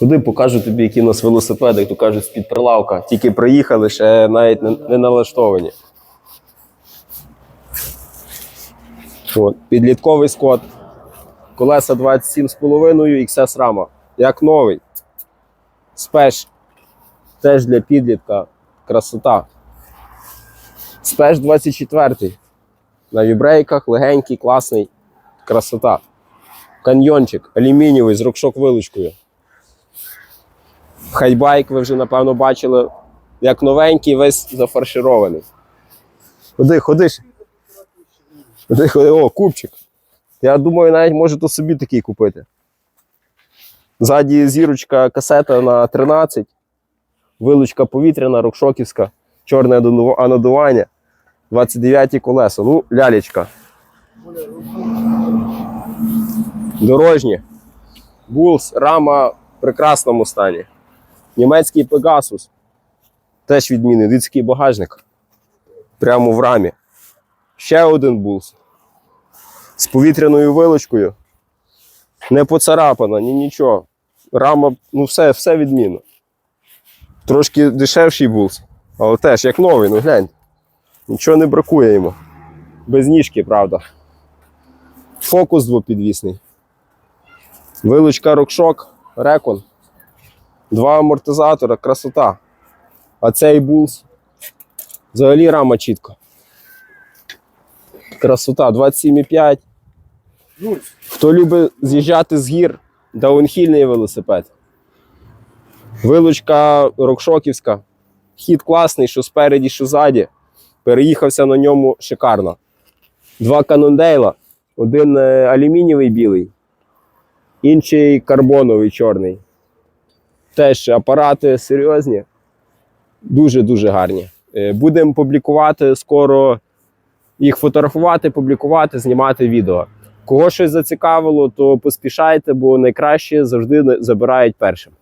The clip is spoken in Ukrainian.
Ходи, покажу тобі, які в нас велосипеди, то кажуть, з-під прилавка. Тільки приїхали, ще навіть не, не налаштовані. От, підлітковий скот. Колеса 27,5, XS рама. Як новий. Спеш. Теж для підлітка. Красота. Спеш 24. На вібрейках, легенький, класний. Красота. Каньйончик, алюмінієвий з рокшок вилучкою. Хайбайк ви вже, напевно, бачили, як новенький, весь зафарширований. Ходи, ходи. ще. Ходи, ходи. О, купчик. Я думаю, навіть можете собі такий купити. Ззаді зірочка касета на 13, вилучка повітряна, рокшоківська, чорне анодування, 29 колеса. Ну, лялечка. Дорожні. Булс, рама в прекрасному стані. Німецький Пегасус. Теж відмінний. Дитський багажник. Прямо в рамі. Ще один булс. З повітряною вилочкою. Не поцарапана, ні нічого. Рама, ну все, все відмінно. Трошки дешевший булс, але теж як новий, ну глянь. Нічого не бракує йому. Без ніжки, правда. Фокус двопідвісний. Вилучка рокшок, рекон. Два амортизатора, красота. А цей булс. Взагалі рама чітко. Красота, 27,5. Хто любить з'їжджати з гір, даунхільний велосипед. Вилучка рокшоківська. Хід класний, що спереді, що ззаді. Переїхався на ньому шикарно. Два канондейла. Один е, алюмінієвий білий, інший карбоновий чорний. Теж апарати серйозні, дуже-дуже гарні. Е, Будемо публікувати скоро їх фотографувати, публікувати, знімати відео. Кого щось зацікавило, то поспішайте, бо найкраще завжди забирають першим.